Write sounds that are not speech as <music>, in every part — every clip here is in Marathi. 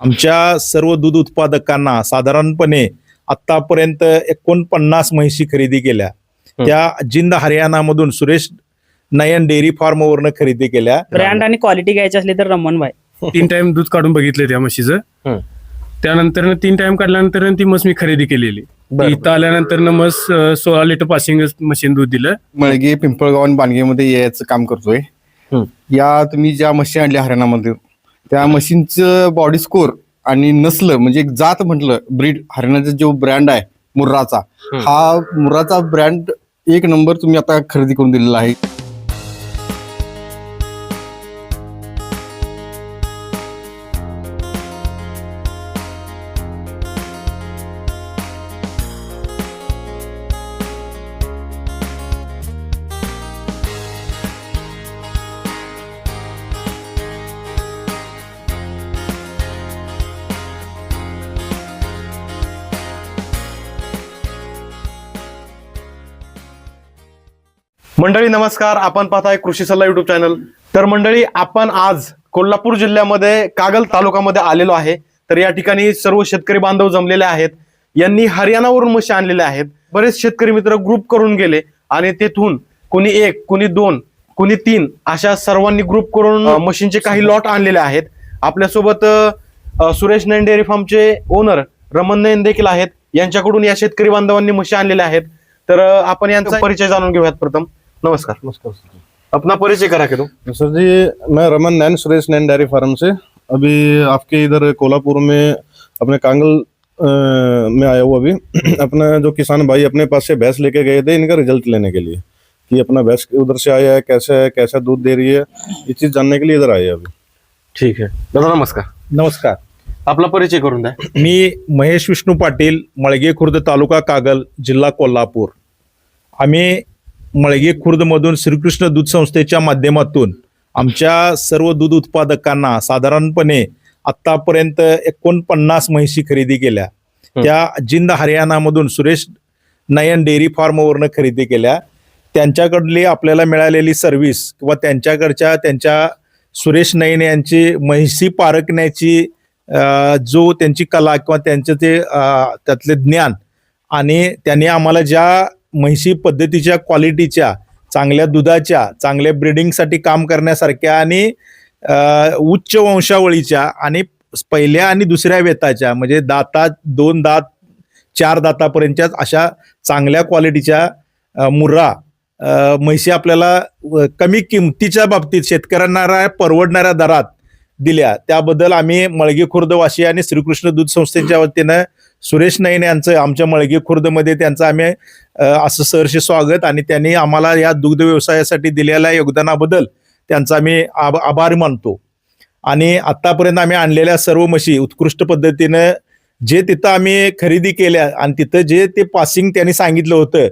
आमच्या सर्व दूध उत्पादकांना साधारणपणे आतापर्यंत एकोणपन्नास म्हैशी खरेदी केल्या. त्या जिंद हरियाणामधून सुरेश नयन डेअरी फार्मवरनं खरेदी केल्या. ब्रँड आणि क्वालिटी घ्यायची असली तर रमण भाई. तीन टाइम दूध काढून बघितले त्या म्हशीचं. त्यानंतर तीन टाइम काढल्यानंतर ती म्हस मी खरेदी केलेली. इथं आल्यानंतर म्हस अं, सोळा लिटर पासिंग मशीन दूध दिलं. मळगे पिंपळगाव आणि बाणगेमध्ये यायचं काम करतोय. या तुम्ही ज्या म्हशी आणल्या हरियाणामध्ये त्या मशीनचं बॉडी स्कोर आणि नसलं म्हणजे एक जात म्हटलं ब्रीड हरियाणाचा जो ब्रँड आहे मुर्राचा हा मुर्राचा ब्रँड एक नंबर तुम्ही आता खरेदी करून दिलेला आहे. मंडळी नमस्कार. आपण पाहताय कृषी सल्ला युट्यूब चॅनल तर मंडळी आपण आज कोल्हापूर जिल्ह्यामध्ये कागल तालुक्यामध्ये आलेलो आहे. तर या ठिकाणी सर्व शेतकरी बांधव जमलेले आहेत. यांनी हरियाणावरून म्हशी आणलेल्या आहेत. बरेच शेतकरी मित्र ग्रुप करून गेले आणि तेथून कोणी एक कोणी दोन कोणी तीन अशा सर्वांनी ग्रुप करून म्हशींचे काही लॉट आणलेले आहेत. आपल्यासोबत सुरेश नैन डेअरी फार्मचे ओनर रमण नैन देखील आहेत. यांच्याकडून या शेतकरी बांधवांनी म्हशी आणलेल्या आहेत. तर आपण यांचा परिचय जाणून घेऊयात प्रथम. नमस्कार नमस्कार अपना परिचय करा के दो। सर जी मैं रमन नैन सुरेश नैन डेयरी फार्म से। अभी आपके इधर कोल्हापुर में अपने कांगल अ, में आया हुआ अभी। <clears throat> अपना जो किसान भाई अपने पास से भैंस लेके गए थे इनका रिज़ल्ट लेने के लिए कि अपना भैंस उधर से आया है कैसे है कैसा दूध दे रही है ये चीज़ जानने के लिए इधर आए हैं अभी। ठीक है। दादा नमस्कार। नमस्कार। आपला परिचय करून द्या। <clears throat> मी महेश विष्णू पाटील मळगे खुर्द तालुका कागल जिल्हा कोल्हापूर. आम्ही मळगे खुर्दमधून श्रीकृष्ण दूध संस्थेच्या माध्यमातून आमच्या सर्व दूध उत्पादकांना साधारणपणे आतापर्यंत एकोणपन्नास म्हैशी खरेदी केल्या. त्या जिंद हरियाणामधून सुरेश नयन डेअरी फार्मवरनं खरेदी केल्या. त्यांच्याकडली आपल्याला मिळालेली सर्व्हिस किंवा त्यांच्याकडच्या त्यांच्या सुरेश नयन यांची म्हैशी पारखण्याची जो त्यांची कला किंवा त्यांचं ते त्यातले ज्ञान आणि त्यांनी आम्हाला ज्या म्हैशी पद्धतीच्या क्वालिटीच्या चांगल्या दुधाच्या चांगल्या ब्रिडिंगसाठी काम करण्यासारख्या आणि उच्च वंशावळीच्या आणि पहिल्या आणि दुसऱ्या वेताच्या म्हणजे दातात दोन दात चार दातापर्यंतच्या अशा चांगल्या क्वालिटीच्या मुर्रा म्हैशी आपल्याला कमी किमतीच्या बाबतीत शेतकऱ्यांना परवडणाऱ्या दरात दिल्या. त्याबद्दल आम्ही मळगी खुर्दवासी आणि श्रीकृष्ण दूध संस्थेच्या वतीनं सुरेश नाईन यांचं आमच्या मळगी खुर्दमध्ये त्यांचं आम्ही असं सहर्ष स्वागत आणि त्यांनी आम्हाला या दुग्ध व्यवसायासाठी दिलेल्या योगदानाबद्दल त्यांचा आम्ही आभ- आभार मानतो. आणि आत्तापर्यंत आम्ही आणलेल्या सर्व म्हशी उत्कृष्ट पद्धतीनं जे तिथं आम्ही खरेदी केल्या आणि तिथं जे ते पासिंग त्यांनी सांगितलं होतं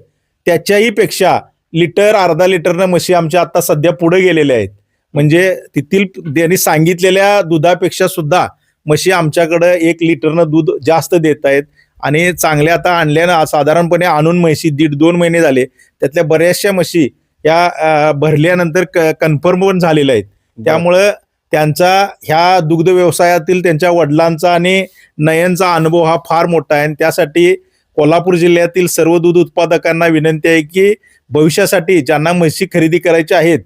त्याच्याही पेक्षा लिटर अर्धा लिटरनं म्हशी आमच्या आता सध्या पुढे गेलेल्या आहेत. म्हणजे तिथील त्यांनी सांगितलेल्या दुधापेक्षा सुद्धा म्हशी आमच्याकडं एक लिटरनं दूध जास्त देत आहेत आणि चांगल्या आता आणल्यानं साधारणपणे आणून म्हशी दीड दोन महिने झाले. त्यातल्या बऱ्याचशा म्हशी या भरल्यानंतर कन्फर्म पण झालेल्या आहेत. त्यामुळं त्यांचा ह्या दुग्ध व्यवसायातील त्यांच्या वडिलांचा आणि नयनचा अनुभव हा फार मोठा आहे. आणि त्यासाठी कोल्हापूर जिल्ह्यातील सर्व दूध उत्पादकांना विनंती आहे की भविष्यासाठी ज्यांना म्हशी खरेदी करायच्या आहेत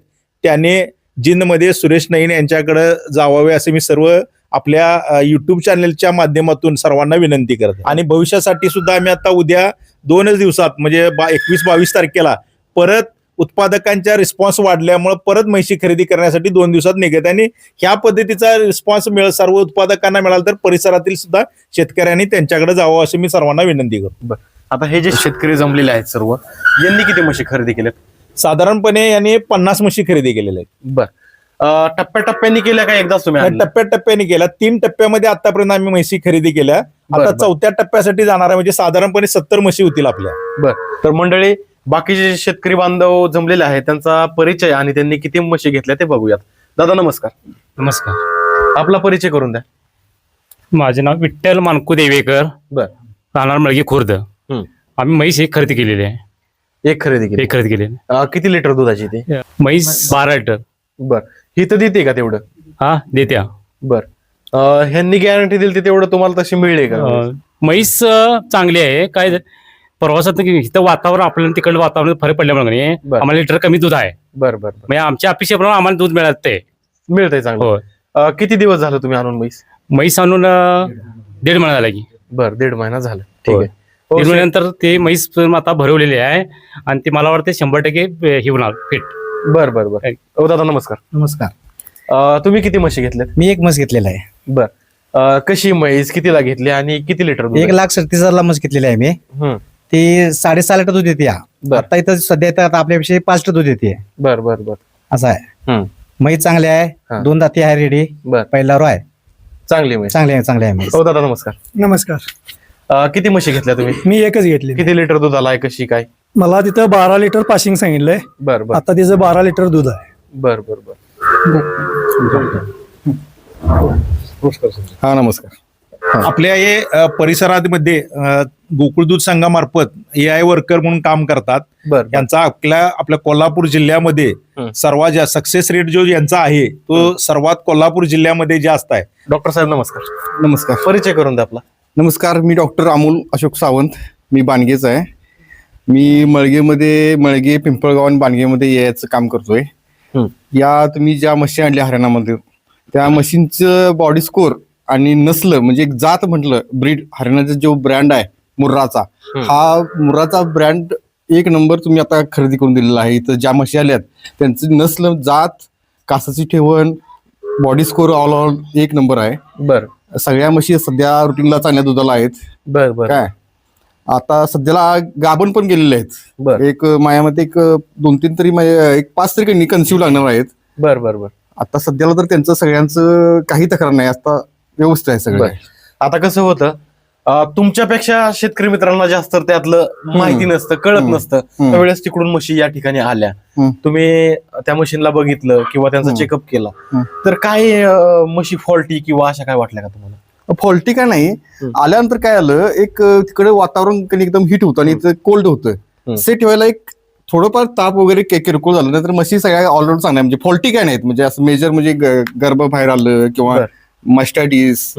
त्याने जिंदमध्ये सुरेश नईन यांच्याकडे जावावे असे मी सर्व आपल्या युट्यूब चॅनलच्या माध्यमातून सर्वांना विनंती करतो. आणि भविष्यासाठी सुद्धा आम्ही आता उद्या दोनच दिवसात म्हणजे बा एकवीस बावीस तारखेला परत उत्पादकांच्या रिस्पॉन्स वाढल्यामुळे परत म्हशी खरेदी करण्यासाठी दोन दिवसात निघत आणि ह्या पद्धतीचा रिस्पॉन्स मिळ सर्व उत्पादकांना मिळाला तर परिसरातील सुद्धा शेतकऱ्यांनी त्यांच्याकडे जावं अशी मी सर्वांना विनंती करतो. आता हे जे शेतकरी जमलेले आहेत सर्व यांनी किती म्हशी खरेदी केल्यात? साधारणपणे यांनी पन्नास म्हशी खरेदी केलेल्या आहेत. बर. टप्प्याटप्प्याने केल्या का एकदाच तुम्ही? टप्प्याटप्प्याने केल्या. तीन टप्प्यामध्ये आतापर्यंत आम्ही म्हशी खरेदी केल्या. आता. चौथ्या टप्प्यासाठी जाणार आहे म्हणजे साधारणपणे सत्तर म्हशी होतील आपल्या. बर. तर मंडळी बाकीचे जे शेतकरी बांधव जमलेले आहेत त्यांचा परिचय आणि त्यांनी किती म्हशी घेतल्या ते बघूयात. दादा नमस्कार. नमस्कार. आपला परिचय करून द्या. माझे नाव विठ्ठल मानकू देवेकर. बर. राहणार मळगी खुर्द. आम्ही म्हैस एक खरेदी केलेली आहे. एक खरेदी केली. एक खरेदी केलेली अं, किती लिटर दुधाची ती. म्हैस बारा लिटर. बर. ही तर देते का तेवढं? हा देत्या बर. अं, ह्यांनी गॅरंटी दिली ती तेवढं तुम्हाला तशी मिळली का? अं, म्हैस अं, चांगली आहे. काय प्रवासात इथं वातावरण आपल्याला तिकडलं वातावरण फरक पडल्यामुळे नाही, बरं. आम्हाला लिटर कमी दूध आहे. बर बर बर. म्हणजे आमच्या अपेक्षेप्रमाणे आम्हाला दूध मिळत ते मिळतंय चांगलं. हो अं, किती दिवस झालं तुम्ही आणून म्हैस? म्हैस आणून अं, दीड महिना झाला की. बर दीड महिना झाला. ठीक होय. आहे. हो, दीड महिन्यानंतर ते म्हैस आता भरवलेली आहे आणि ते मला वाटते शंभर टक्के अं, हे होणार फिट बर बर बर. हो दादा नमस्कार. नमस्कार. अं, तुम्ही किती म्हशी घेतल्यात? मी एक म्हस घेतलेला आहे. बर. अं, कशी म्हैस कितीला घेतली आणि किती लिटर दूध एक आहे? लाख सत्तीस हजारला म्हस घेतलेली आहे मी. हम्म. ती साडेसहा लिटर दूध देते बर. आता इथं सध्या इथं आता आपल्यापेक्षा पाच लिटर दूध देते. बर बर बर. असं आहे. हम्म. म्हैस चांगली हा. आहे दोन दाती आहे रेडी बर. पहिला रो आहे. चांगली म्हैस. चांगली आहे चांगली आहे म्हैस. दादा नमस्कार. नमस्कार. अं, किती म्हशी घेतल्या तुम्ही? मी एकच घेतली किती लिटर दूध आलाय कशी काय? मला तिथं बारा लिटर पासिंग सांगितलंय. बर बर. आता तिचं बारा लिटर दूध आहे. बर बर बर. हा नमस्कार. आपल्या हे अ, परिसरामध्ये अ, गोकुळ दूध संघामार्फत ए आय वर्कर म्हणून काम करतात. बर बर. यांचा आपल्या आपल्या कोल्हापूर जिल्ह्यामध्ये हं. सर्वात जास्त सक्सेस रेट जो यांचा आहे तो सर्वात कोल्हापूर जिल्ह्यामध्ये जास्त आहे. डॉक्टर साहेब नमस्कार. नमस्कार. परिचय करून द्या आपला. नमस्कार मी डॉक्टर अमोल अशोक सावंत. मी बाणगेच आहे. मी मळगेमध्ये मळगे पिंपळगाव आणि बाणगेमध्ये यायचं काम करतोय. या तुम्ही ज्या मशीन आणल्या हरियाणामध्ये त्या मशीनचं बॉडी स्कोर आणि नसलं म्हणजे एक जात म्हटलं ब्रीड हरियाणाचा जो ब्रँड आहे मुर्राचा हं. मुर्राचा ब्रँड एक नंबर तुम्ही आता खरेदी करून दिलेला आहे. इथं ज्या म्हशी आल्यात त्यांचं नसलं जात कासाची ठेवण बॉडी स्कोर ऑल ऑल एक नंबर आहे. बर. सगळ्या म्हशी सध्या रुटीनला चांगल्या दुधाला आहेत. बर बर. काय? आता सध्याला गाभण पण गेलेले आहेत बर एक माझ्यामध्ये एक दोन तीन तरी एक पाच तरी कन्सिव्ह लागणार आहेत बर बर बर आता सध्याला तर त्यांचं सगळ्यांचं काही तक्रार नाही आता व्यवस्थित आहे सगळं बर. आता कसं होतं अं, तुमच्यापेक्षा शेतकरी मित्रांना जास्त त्यातलं माहिती नसतं कळत हम्म. नसतं हम्म. त्यावेळेस तिकडून म्हशी या ठिकाणी आल्या हम्म. तुम्ही त्या मशीनला बघितलं किंवा त्यांचा हम्म. चेकअप केला हम्म. तर काय अं, म्हशी फॉल्टी किंवा अशा काय वाटल्या का तुम्हाला फॉल्टी काय नाही. आल्यानंतर काय आलं एक तिकडे वातावरण कधी एकदम हिट होतं आणि इथं कोल्ड होतं सेट व्हायला एक थोडंफार ताप वगैरे के- किरकोळ झालं नंतर म्हशी सगळ्या ऑलराऊंड चांगल्या म्हणजे फॉल्टी काय नाहीत म्हणजे असं मेजर म्हणजे गर्भ बाहेर आलं किंवा. मस्टॅडिस.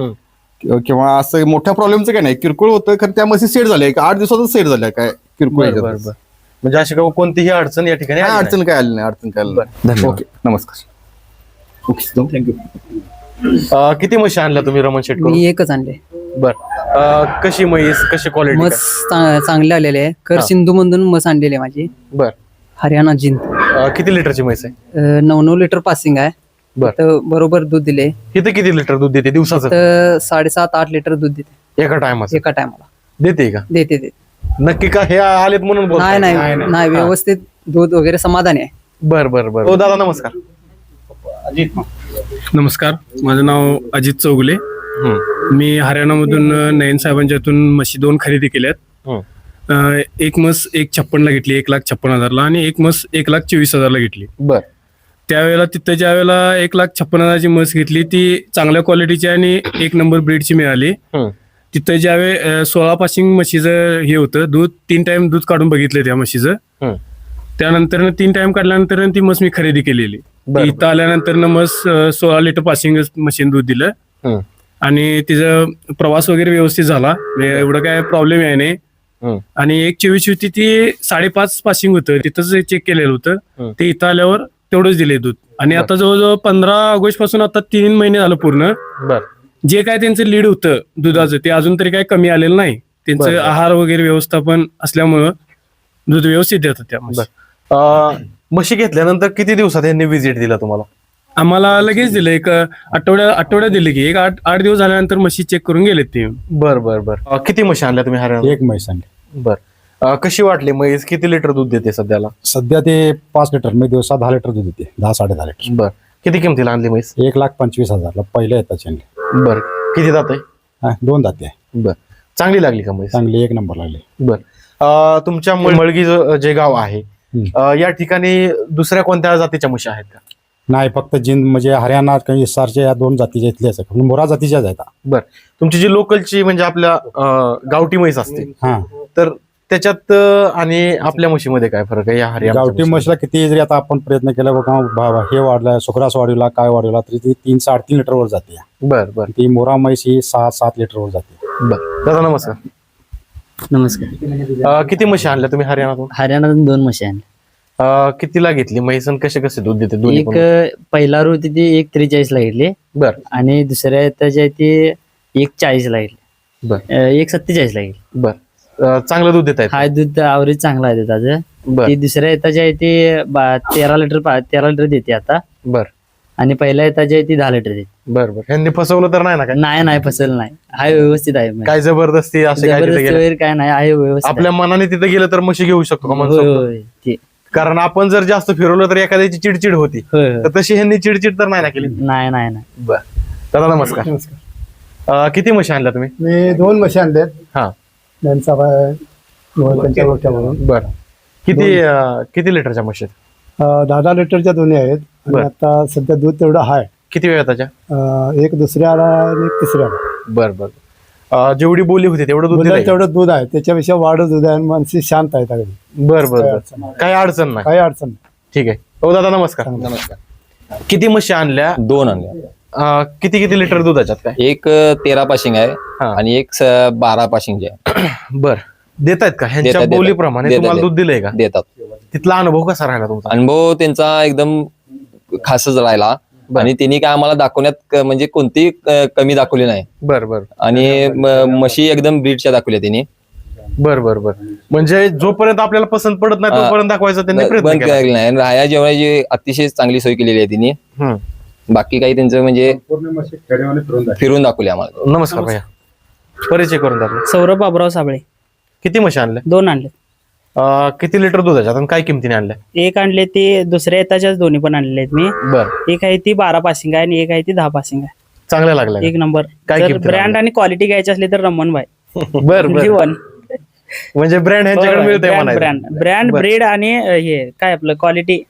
किंवा असं मोठ्या प्रॉब्लेमचं काय नाही किरकोळ होतं खरं त्या म्हशी सेट झाल्या एक आठ दिवसातच सेट झाल्या काय किरकोळ म्हणजे अशी का- कोणतीही अडचण या ठिकाणी काय. अडचण काय आली नाही अडचण काय आली नाही. ओके नमस्कार ओके थँक्यू अं, किती म्हशी आणल्या तुम्ही रमण शेट मी एकच आणले. बर. अं, कशी म्हैस कशी क्वालिटी मस चा- चांगले आलेले आहे. कर हा. सिंधू मधून मस आणलेली आहे माझी. बर. हरियाणा जिंत अं, किती लिटरची म्हैस आहे? अं, नऊ नऊ लिटर पासिंग आहे. बर. तर बरोबर दूध दिले. इथे किती लिटर दूध देते दिवसाचं? तर साडेसात आठ लिटर दूध देते. एका टायमाचं? एका टायमाला. देते का? देते देते. नक्की का हे आलेत म्हणून बोलताय? नाही नाही. नाही व्यवस्थित दूध वगैरे समाधानी आहे. बर बर बर. हो दादा नमस्कार. नमस्कार माझं नाव अजित चौगुले. मी हरियाणामधून नयन साहेबांच्या इथून म्हशी दोन खरेदी केल्यात. अ, एक म्हस एक छप्पनला घेतली एक लाख छप्पन हजारला आणि एक म्हस एक लाख चोवीस हजारला घेतली. बर. त्यावेळेला तिथं ज्या वेळेला एक लाख छप्पन हजारची म्हस घेतली ती चांगल्या क्वालिटीची आणि एक नंबर ब्रीडची मिळाली. तिथं ज्यावेळी अ, सोळा पासिंग म्हशीचं हे होतं दूध तीन टाइम दूध काढून बघितलं त्या म्हशीचं. त्यानंतर तीन टाइम काढल्यानंतर ती म्हस मी खरेदी केलेली. इथं आल्यानंतर अ, सोळा लिटर पासिंग मशीन दूध दिलं. आणि तिचं प्रवास वगैरे व्यवस्थित झाला. म्हणजे एवढं काय प्रॉब्लेम आहे नाही. आणि एक चोवीस होती ती साडेपाच पासिंग होतं. तिथंच चेक केलेलं होतं. ते इथं आल्यावर तेवढंच दिले दूध. आणि आता जवळजवळ पंधरा ऑगस्टपासून आता तीन महिने झालं पूर्ण. जे काय त्यांचं लीड होतं दुधाचं ते अजून तरी काय कमी आलेलं नाही. त्यांचं. आहार वगैरे व्यवस्थापन असल्यामुळं दूध व्यवस्थित देतात त्या म्हशी. घेतल्यानंतर किती दिवसात यांनी व्हिजिट दिला तुम्हाला? आम्हाला लगेच दिलं. एक आठवड्या आठवड्यात दिले की एक आठ आठ दिवस झाल्यानंतर म्हशी चेक करून गेलेत ते. बर बर बर. अं, किती म्हशी आणल्या तुम्ही हरियाणा एक म्हैस आणली. बर. अं, कशी वाटली म्हैस? किती लिटर दूध देते सध्याला? सध्या ते पाच लिटर मी दिवसा दहा लिटर दूध देते. दहा साडे दहा लिटर. बर. किती किमतीला आणली म्हैस? एक लाख पंचवीस हजारला पहिल्या येतात आणली बर. किती जात आहे? हा दोन दाते आहे. बर. चांगली लागली का म्हैस? चांगली एक नंबर लागली. बर. अं, तुमच्या मळ- मळगी जो- जे गाव आहे या ठिकाणी दुसऱ्या कोणत्या जातीच्या म्हशी आहेत का? नाही फक्त जिंद म्हणजे हरियाणा काही इसारच्या या दोन जातीच्या इथल्याच पण मोरा जातीच्याच आहेत. बर. तुमची जी लोकलची म्हणजे आपल्या अं, गावठी म्हैस असते हा. तर त्याच्यात अं, आणि आपल्या म्हशीमध्ये काय फरक आहे? या हरियाणा गावठी म्हशीला किती जरी आता आपण प्रयत्न केला बघा भा- हे वाढलाय सुखरास वाढवला काय वाढवला तरी ती तीन साडेतीन लिटरवर जाते. बर बर. ती मोरा म्हैस ही सहा सात लिटरवर जाते. बर. दादा नमस्कार. नमस्कार. अं, किती म्हशी आणल्या तुम्ही हरियाणातून? हरियाणातून दोन म्हशी आहेत अं, कितीला घेतली? म्हैस आणि कसे कसे दूध देते? दोन्ही एक पण? पहिला रो होती ती एक त्रेचाळीस ला घेतली. बर. आणि दुसऱ्या त्याच्या ती एक चाळीस ला घेतली. बर. अं, एक सत्तेचाळीस ला घेतली. बर. अं, चांगलं दूध देत आहेत हा दूध ॲव्हरेज चांगला आहे त्याचं बर. ती दुसऱ्या येताच्या आहे ती बा- तेरा लिटर पा- तेरा लिटर देते आता. बर. आणि पहिल्या येताच्या आहे ती दहा लिटर देते. बर बर. ह्यांनी फसवलं तर नाही ना काय? नाही नाही फसल नाही. आहे व्यवस्थित आहे. म्हणजे. काय जबरदस्ती असे काय तिथे जबरदस्ती गेले? वगैरे काय नाही आहे व्यवस्थित. आपल्या मनाने तिथे गेलं तर म्हशी घेऊ शकतो का होय, मनसोक्त? होय, ते- कारण आपण जर जास्त फिरवलं तर एखाद्याची चिडचिड होती. होय, होय. तर तशी ह्यांनी चिडचिड तर नाही ना केली? नाही नाही नाही. बर. दादा नमस्कार. अं, किती म्हशी आणल्या तुम्ही? मी दोन म्हशी आणल्यात. हा. त्यांचा त्यांच्या बर. किती अं, किती लिटरच्या म्हशी आहेत? दहा दहा लिटरच्या दोन्ही आहेत. आणि बरं. आता सध्या दूध तेवढं आहे किती वेळ त्याच्या? अं, एक दुसऱ्याला आणि एक तिसऱ्याला. बर बर. अं, जेवढी बोली होती तेवढं दूध? तेवढं दूध आहे. त्याच्यापेक्षा वाढ दूध आहे आणि माणसे शांत आहेत अगदी. बर बर काही अडचण नाही. काही अडचण नाही. काही अडचण नाही. ठीक आहे. हो दादा नमस्कार. नमस्कार. किती म्हशी आणल्या? दोन आणल्या. अं, किती किती लिटर दुधाच्यात काय? एक अ, तेरा पाशिंग आहे हा. आणि एक स- बारा पाशिंगचे आहे. <clears throat> बर. देत आहेत का? ह्यांच्या देतात, देतात. बोलीप्रमाणे देतात, तुम्हाला दूध दिलंय का? देतात. तिथला अनुभव कसा राहिला तुमचा? अनुभव त्यांचा एकदम खासच राहिला. आणि त्यांनी काय आम्हाला दाखवण्यात म्हणजे कोणतीही क- कमी दाखवली नाही. बर बर. आणि म्हशी एकदम ब्रीडच्या दाखवल्या त्यांनी बर बर बर. म्हणजे जोपर्यंत आपल्याला पसंत पडत नाही. तोपर्यंत दाखवायचा त्यांनी प्रयत्न बंद केला. नाही जेवणाची अतिशय चांगली सोय केलेली आहे त्यांनी हम्म. बाकी काही त्यांचं म्हणजे फिरून दाखवले. आम्हाला. नमस्कार भैया. परिचय करून आपला. सौरभ बाबराव साबळे. किती म्हशी आणल्या? दोन आणले. अं, किती लिटर दुधाच्यात आणि काय किमतीने आणल्या? एक आणले ते दुसऱ्या येताच्याच दोन्ही पण आणलेले आहेत मी. बर. एक आहे ती बारा पासिंग आहे आणि एक आहे ती दहा पासिंग आहे. चांगल्या लागल्या एक नंबर. काय जर किमतीला ब्रँड आणले? आणि क्वालिटी घ्यायची असली तर रमन भाई. <laughs> बर बर. जीवन. म्हणजे ब्रँड ह्यांच्याकडे मिळते ब्रँड ब्रँड ब्रँड बरं. ब्रेड आणि अं, हे काय आपलं क्वालिटी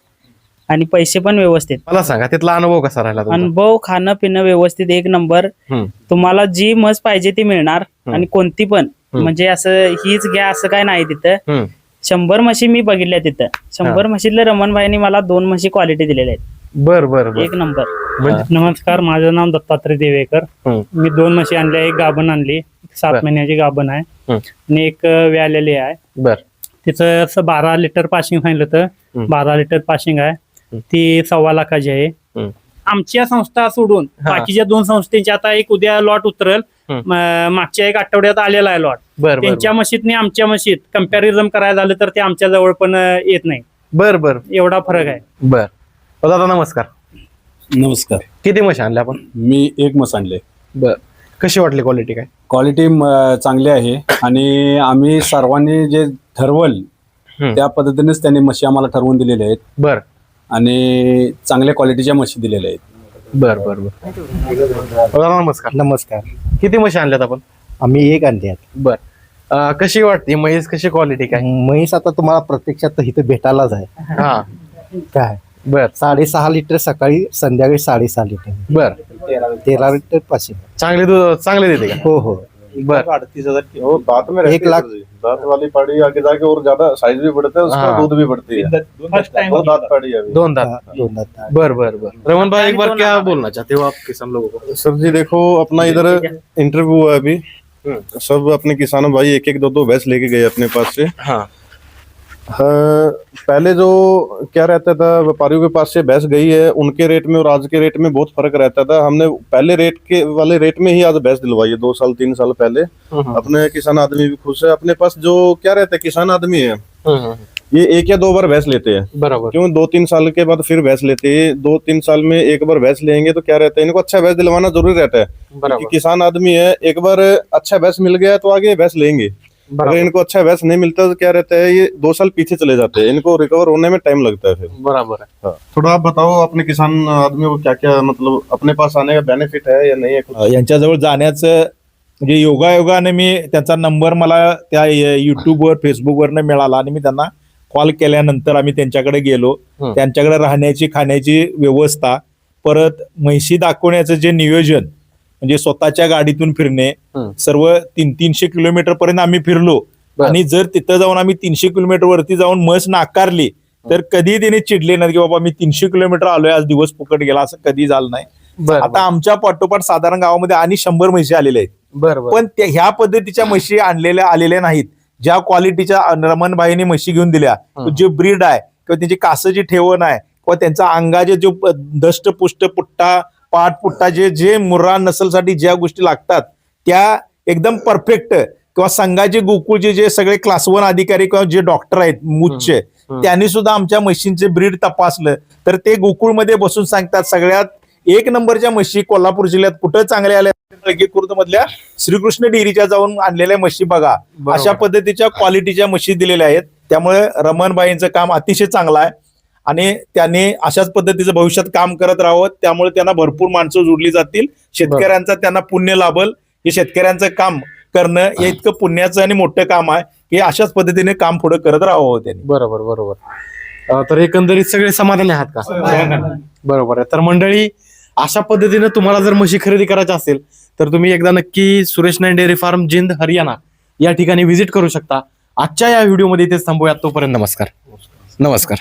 आणि पैसे पण व्यवस्थित. मला सांगा तिथला अनुभव कसा राहिला तुमचा? अनुभव खाणं पिणं व्यवस्थित एक नंबर. हम्म. तुम्हाला जी मस पाहिजे ती मिळणार आणि कोणती पण. म्हणजे असं हीच घ्या असं काय नाही तिथं. हम्म. शंभर म्हशी मी बघितल्या तिथं. शंभर म्हशीतल्या रमण भाईनी मला दोन म्हशी क्वालिटी दिलेल्या आहेत. बर बर बर. एक नंबर. म्हणजे? नमस्कार माझं नाव दत्तात्रय देवेकर. मी दोन म्हशी आणल्या एक गाभण आणली. एक सात. महिन्याची गाभण आहे. आणि एक अं, व्यालेली आहे. बर. तिचं असं बारा लिटर पाशिंग सांगितलं तर. बारा लिटर पाशिंग आहे. ती सव्वा लाखाची आहे. आमच्या संस्था सोडून हा. बाकीच्या दोन संस्थेचे आता एक उद्या लॉट उतरल. मागच्या एक आठवड्यात आलेला आहे लॉट त्यांच्या मशीदने आमच्या मशीद कंपॅरिझन करायला झालं तर ते आमच्या जवळ पण येत नाही. बर बर. एवढा फरक आहे. बर. दादा नमस्कार. नमस्कार. किती म्हशी आणल्या आपण? मी एक मस आणले बर. कशी वाटली क्वालिटी काय? क्वालिटी चांगली आहे. आणि आम्ही सर्वांनी जे ठरवल हम्म. त्या पद्धतीनेच त्यांनी म्हशी आम्हाला ठरवून दिलेल्या आहेत. बर. आणि चांगल्या क्वालिटीच्या म्हशी दिलेल्या आहेत. बर बर बर. दादा नमस्कार. नमस्कार. किती म्हशी आणल्यात आपण? आम्ही एक आणले आहेत. बर. अं, कशी वाटते? म्हैस कशी क्वालिटी काय? म्हैस आता तुम्हाला प्रत्यक्षात इथे भेटायलाच आहे. हा. काय? बर. साडेसहा लिटर सकाळी संध्याकाळी साडेसहा लिटर. बर. तेरा लिटर पाचशे. चांगले दूध चांगले देते का? हो हो. बर. अड़तीस हजार की वो दांत में रहती एक है लाख- सर जी। दांत वाली पाड़ी आगे जाके और ज्यादा साइज भी बढ़ता है उसका हाँ। दूध भी बढ़ती है। फर्स्ट टाइम वो दांत पाड़ी है अभी। दोन दात। हा, दोन दात बर बर बर। रमन भाई एक बार क्या बोलना चाहते हो आप किसान लोगों को? सर जी देखो अपना इधर इंटरव्यू हुआ है अभी। सब अपने किसानों भाई एक एक दो दो भैंस लेके गए अपने पास से। हाँ, पहले जो क्या रहता था व्यापारियों के पास से भैंस गई है उनके रेट में और आज के रेट में बहुत फ़र्क रहता था। हमने पहले रेट के वाले रेट में ही आज भैंस दिलवाई है दो साल तीन साल पहले। अपने किसान आदमी भी खुश है। अपने पास जो क्या रहता है किसान आदमी है ये एक या दो बार भैंस लेते हैं। बराबर। क्यों? दो तीन साल के बाद फिर भैंस लेते हैं। दो तीन साल में एक बार भैंस लेंगे तो क्या रहता है इनको अच्छा भैंस दिलवाना ज़रूरी रहता है। बराबर। किसान आदमी है एक बार अच्छा भैंस मिल गया तो आगे भैंस लेंगे। अगर बराबर इनको अच्छा भैंस नहीं मिलता तो क्या रहता है ये दो साल पीछे चले जाते हैं। इनको रिकवर होने में टाइम लगता है फिर। बराबर है। थोड़ा आप बताओ अपने किसान आदमियों को क्या क्या मतलब अपने पास आने का बेनिफिट है या नहीं है यांच्याजवळ जाण्याचं म्हणजे योगायोगाने मी त्यांचा नंबर मला त्या युट्यूबवर फेसबुकवरनं मिळाला आणि मी त्यांना कॉल केल्यानंतर आम्ही त्यांच्याकडे गेलो. हं. त्यांच्याकडे राहण्याची खाण्याची व्यवस्था परत म्हैशी दाखवण्याचं जे नियोजन म्हणजे स्वतःच्या गाडीतून फिरणे. सर्व तीन तीनशे किलोमीटर पर्यंत आम्ही फिरलो. आणि जर तिथं जाऊन आम्ही तीनशे किलोमीटर वरती जाऊन म्हस नाकारली तर कधी त्याने चिडले नाही की बाबा मी तीनशे किलोमीटर आलोय आज दिवस फुकट गेला असं कधी झालं नाही. आता आमच्या पाठोपाठ साधारण गावामध्ये आणि शंभर म्हशी आलेल्या आहेत. पण त्या- ह्या पद्धतीच्या म्हशी आणलेल्या आलेल्या नाहीत. ज्या क्वालिटीच्या रमणबाईंनी म्हशी घेऊन दिल्या जे ब्रीड आहे किंवा त्यांची कासाची ठेवण आहे किंवा त्यांचा अंगाचे जो दष्टपुष्ट पुट्टा पाठ पुट्टा जे जे मुर्रा नसलसाठी ज्या गोष्टी लागतात त्या एकदम परफेक्ट किंवा संघाचे गोकुळचे जे सगळे क्लास वन अधिकारी किंवा जे डॉक्टर आहेत मुच्च त्यांनी सुद्धा आमच्या म्हशींचे ब्रीड तपासलं. तर ते गोकुळमध्ये बसून सांगतात सगळ्यात एक नंबरच्या म्हशी कोल्हापूर जिल्ह्यात कुठं चांगल्या आल्या? खुर्द मधल्या श्रीकृष्ण डेअरीच्या जाऊन आणलेल्या म्हशी बघा. अशा पद्धतीच्या क्वालिटीच्या म्हशी दिलेल्या आहेत. त्यामुळे रमणबाईंचं काम अतिशय चांगलं आहे. आणि त्यांनी अशाच पद्धतीचं भविष्यात काम करत राहावं. त्यामुळे त्यांना भरपूर माणसं जोडली जातील. शेतकऱ्यांचा त्यांना पुण्य लाभल. हे शेतकऱ्यांचं काम करणं हे इतकं पुण्याचं आणि मोठं काम आहे. की अशाच पद्धतीने काम पुढे करत राहावं त्यांनी. बरोबर बरोबर. तर एकंदरीत सगळे समाधानी आहात का? बरोबर आहे. तर मंडळी अशा पद्धतीने तुम्हाला जर म्हशी खरेदी करायची असेल तर तुम्ही एकदा नक्की Suresh nine dairy farm Jind Haryana या ठिकाणी व्हिजिट करू शकता. आजच्या या व्हिडिओमध्ये इथेच थांबूयात तोपर्यंत नमस्कार. नमस्कार.